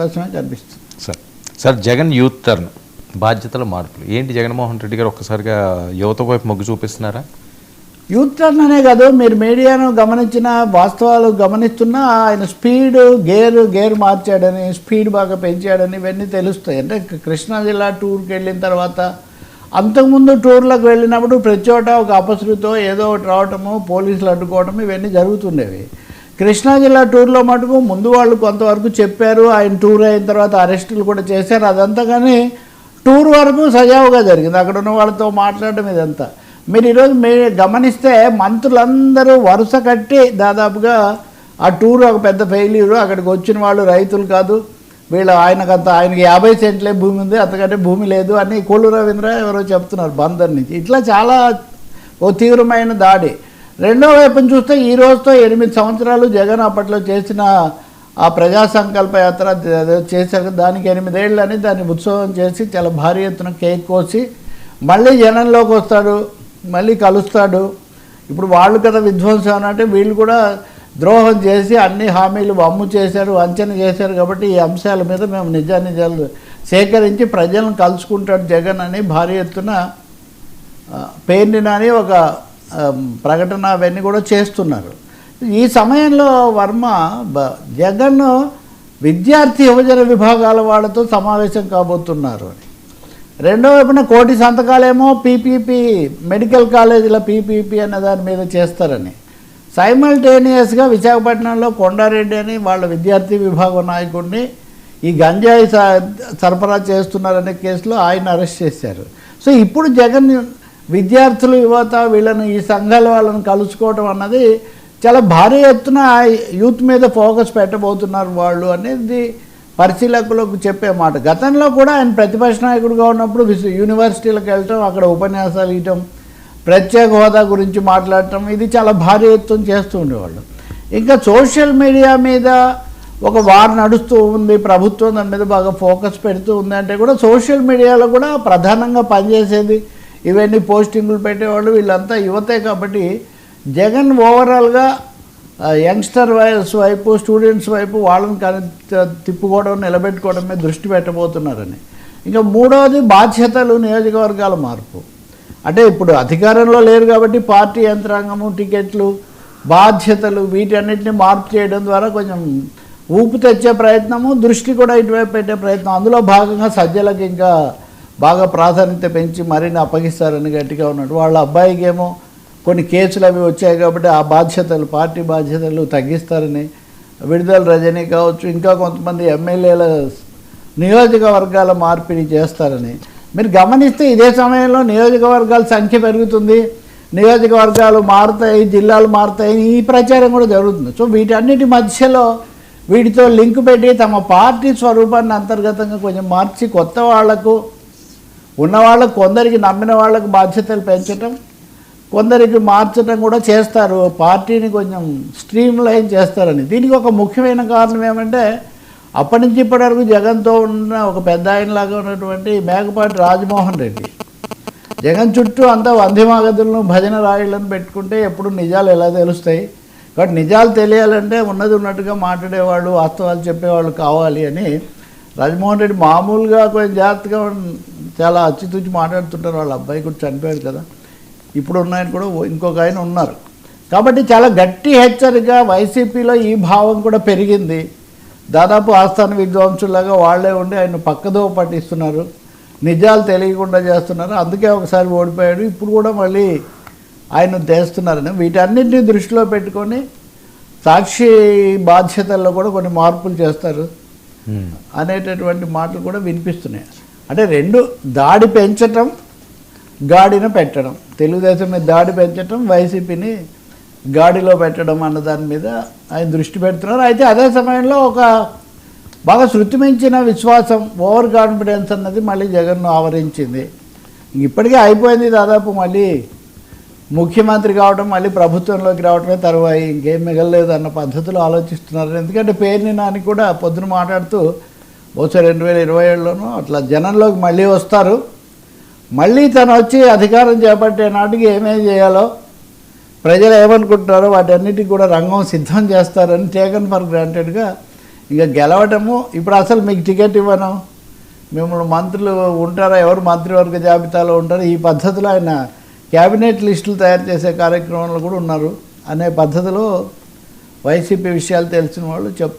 అవకాశమే కనిపిస్తుంది. Sir sir Jagan youth turn బాధ్యతల మార్పులు. ఏంటి జగన్మోహన్ రెడ్డి గారు ఒక్కసారిగా యువత వైపు మొగ్గు చూపిస్తున్నారా? యూత్ టర్న్ అనే కాదు మీరు మీడియాను గమనించిన వాస్తవాలు గమనిస్తున్నా ఆయన స్పీడ్ గేర్ గేర్ మార్చాడని స్పీడ్ బాగా పెంచాడని ఇవన్నీ తెలుస్తాయి. అంటే కృష్ణా జిల్లా టూర్కి వెళ్ళిన తర్వాత అంతకుముందు టూర్లకు వెళ్ళినప్పుడు ప్రతి చోట ఒక అపశృతో ఏదో ఒకటి రావటము పోలీసులు అడ్డుకోవటం ఇవన్నీ జరుగుతుండేవి. కృష్ణా జిల్లా టూర్లో మటుకు ముందు వాళ్ళు కొంతవరకు చెప్పారు ఆయన టూర్ అయిన తర్వాత అరెస్టులు కూడా చేశారు. అదంతా కానీ టూర్ వరకు సజావుగా జరిగింది. అక్కడ ఉన్న వాళ్ళతో మాట్లాడడం ఇదంతా. మీరు ఈరోజు మీ గమనిస్తే మంత్రులందరూ వరుస కట్టి దాదాపుగా ఆ టూర్ ఒక పెద్ద ఫెయిల్యూరు. అక్కడికి వచ్చిన వాళ్ళు రైతులు కాదు. వీళ్ళు ఆయనకంత ఆయనకి యాభై సెంట్లే భూమి ఉంది అంతకంటే భూమి లేదు అని కోళ్ళు రవీంద్ర ఎవరో చెప్తున్నారు బందర్ నుంచి. ఇట్లా చాలా ఓ తీవ్రమైన దాడి. రెండో వైపును చూస్తే ఈ రోజుతో ఎనిమిది సంవత్సరాలు జగన్ అప్పట్లో చేసిన ఆ ప్రజా సంకల్ప యాత్ర చేశారు దానికి ఎనిమిదేళ్ళు అని దాన్ని ఉత్సవం చేసి చాలా భారీ ఎత్తున కేక్ కోసి మళ్ళీ జనంలోకి వస్తాడు మళ్ళీ కలుస్తాడు. ఇప్పుడు వాళ్ళు కదా విధ్వంసం అని అంటే వీళ్ళు కూడా ద్రోహం చేసి అన్ని హామీలు వమ్ము చేశారు వంచన చేశారు కాబట్టి ఈ అంశాల మీద మేము నిజానిజాలు సేకరించి ప్రజలను కలుసుకుంటాడు జగన్ అని భారీ ఎత్తున ఆ, అని ఒక ప్రకటన అవన్నీ కూడా చేస్తున్నారు. ఈ సమయంలో వర్మ బ- జగన్ విద్యార్థి యువజన విభాగాల వాళ్ళతో సమావేశం కాబోతున్నారు అని. రెండో వైపున కోటి సంతకాలేమో పీపీపీ మెడికల్ కాలేజీల పీపీపీ అనే దాని మీద చేస్తారని. సైమల్టేనియస్గా విశాఖపట్నంలో కొండారెడ్డి అని వాళ్ళ విద్యార్థి విభాగం నాయకుడిని ఈ గంజాయి స- సరఫరా చేస్తున్నారనే కేసులో ఆయన అరెస్ట్ చేశారు. సో ఇప్పుడు జగన్ విద్యార్థులు యువత వీళ్ళని ఈ సంఘాల వాళ్ళని కలుసుకోవడం అన్నది చాలా భారీ ఎత్తున యూత్ మీద ఫోకస్ పెట్టబోతున్నారు వాళ్ళు అనేది పరిశీలకులకు చెప్పే మాట. గతంలో కూడా ఆయన ప్రతిపక్ష నాయకుడిగా ఉన్నప్పుడు యూనివర్సిటీలకు వెళ్ళటం అక్కడ ఉపన్యాసాలు ఇవ్వటం ప్రత్యేక హోదా గురించి మాట్లాడటం ఇది చాలా భారీ ఎత్తున చేస్తూ ఉండేవాళ్ళు. ఇంకా సోషల్ మీడియా మీద ఒక వార్ నడుస్తూ ఉంది ప్రభుత్వం దాని మీద బాగా ఫోకస్ పెడుతూ ఉంది అంటే కూడా సోషల్ మీడియాలో కూడా ప్రధానంగా పనిచేసేది ఇవన్నీ పోస్టింగులు పెట్టేవాళ్ళు వీళ్ళంతా యువతే కాబట్టి జగన్ ఓవరాల్గా యంగ్స్టర్ వయస్ వైపు స్టూడెంట్స్ వైపు వాళ్ళని కని తిప్పుకోవడం నిలబెట్టుకోవడమే దృష్టి పెట్టబోతున్నారని. ఇంకా మూడవది బాధ్యతలు నియోజకవర్గాల మార్పు. అంటే ఇప్పుడు అధికారంలో లేరు కాబట్టి పార్టీ యంత్రాంగము టికెట్లు బాధ్యతలు వీటన్నిటిని మార్పు చేయడం ద్వారా కొంచెం ఊపు తెచ్చే ప్రయత్నము దృష్టి కూడా ఇటువైపు పెట్టే ప్రయత్నం. అందులో భాగంగా సజ్జలకు ఇంకా బాగా ప్రాధాన్యత పెంచి మరిన్ని అప్పగిస్తారని గట్టిగా ఉన్నాడు. వాళ్ళ అబ్బాయికి ఏమో కొన్ని కేసులు అవి వచ్చాయి కాబట్టి ఆ బాధ్యతలు పార్టీ బాధ్యతలు తగ్గిస్తారని విడుదల రజనీ కావచ్చు ఇంకా కొంతమంది ఎమ్మెల్యేల నియోజకవర్గాల మార్పిడి చేస్తారని. మీరు గమనిస్తే ఇదే సమయంలో నియోజకవర్గాల సంఖ్య పెరుగుతుంది. నియోజకవర్గాలు మారుతాయి జిల్లాలు మారుతాయి ఈ ప్రచారం కూడా జరుగుతుంది. సో వీటన్నిటి మధ్యలో వీటితో లింక్ పెట్టి తమ పార్టీ స్వరూపాన్ని అంతర్గతంగా కొంచెం మార్చి కొత్త వాళ్ళకు ఉన్న వాళ్ళకు కొందరికి నమ్మిన వాళ్ళకు బాధ్యతలు పెంచటం కొందరికి మార్చడం కూడా చేస్తారు. పార్టీని కొంచెం స్ట్రీమ్ లైన్ చేస్తారని. దీనికి ఒక ముఖ్యమైన కారణం ఏమంటే అప్పటి నుంచి ఇప్పటి వరకు జగన్తో ఉన్న ఒక పెద్ద ఆయనలాగా ఉన్నటువంటి మేకపాటి రాజమోహన్ రెడ్డి. జగన్ చుట్టూ అంతా వంధ్యమాగదులను భజన రాయులను పెట్టుకుంటే ఎప్పుడు నిజాలు ఎలా తెలుస్తాయి? కాబట్టి నిజాలు తెలియాలంటే ఉన్నది ఉన్నట్టుగా మాట్లాడేవాళ్ళు వాస్తవాలు చెప్పేవాళ్ళు కావాలి అని రాజమోహన్ రెడ్డి మామూలుగా కొంచెం జాగ్రత్తగా చాలా అచ్చితూచి మాట్లాడుతుంటారు వాళ్ళ అబ్బాయి కూడా చనిపోయాడు కదా. ఇప్పుడు ఉన్నాయన కూడా ఇంకొక ఆయన ఉన్నారు. కాబట్టి చాలా గట్టి హెచ్చరిక వైసీపీలో ఈ భావం కూడా పెరిగింది. దాదాపు ఆస్థాన విద్వాంసులాగా వాళ్ళే ఉండి ఆయన పక్కదో పట్టిస్తున్నారు. నిజాలు తెలియకుండా చేస్తున్నారు. అందుకే ఒకసారి ఓడిపోయాడు. ఇప్పుడు కూడా మళ్ళీ ఆయన తెస్తున్నారని వీటన్నిటిని దృష్టిలో పెట్టుకొని సాక్షి బాధ్యతల్లో కూడా కొన్ని మార్పులు చేస్తారు. అనేటటువంటి మాటలు కూడా వినిపిస్తున్నాయి. అంటే రెండు దాడి పెంచటం గాడిన పెట్టడం. తెలుగుదేశం మీద దాడి పెంచటం వైసీపీని గాడిలో పెట్టడం అన్న దాని మీద ఆయన దృష్టి పెడుతున్నారు. అయితే అదే సమయంలో ఒక బాగా శృతిమించిన విశ్వాసం ఓవర్ కాన్ఫిడెన్స్ అన్నది మళ్ళీ జగన్ను ఆవరించింది. ఇప్పటికే అయిపోయింది దాదాపు మళ్ళీ ముఖ్యమంత్రి కావడం మళ్ళీ ప్రభుత్వంలోకి రావడమే తరువాయి. ఇంకేం మిగలలేదు అన్న పద్ధతిలో ఆలోచిస్తున్నారు. ఎందుకంటే పేరుని నాని కూడా పొద్దున మాట్లాడుతూ బహుశా రెండు వేల ఇరవై ఏడులోనూ అట్లా జనంలోకి మళ్ళీ వస్తారు. మళ్ళీ తను వచ్చి అధికారం చేపట్టే నాటికి ఏమేం చేయాలో ప్రజలు ఏమనుకుంటున్నారో వాటన్నిటికి కూడా రంగం సిద్ధం చేస్తారని టేకన్ ఫర్ గ్రాంటెడ్గా ఇక గెలవటము. ఇప్పుడు అసలు మీకు టికెట్ ఇవ్వను. మిమ్మల్ని మంత్రులు ఉంటారా? ఎవరు మంత్రివర్గ జాబితాలో ఉంటారు? ఈ పద్ధతిలో ఆయన క్యాబినెట్ లిస్టులు తయారు చేసే కార్యక్రమంలో కూడా ఉన్నారు. అనే పద్ధతిలో వైసీపీ విషయాలు తెలిసిన వాళ్ళు చెప్తారు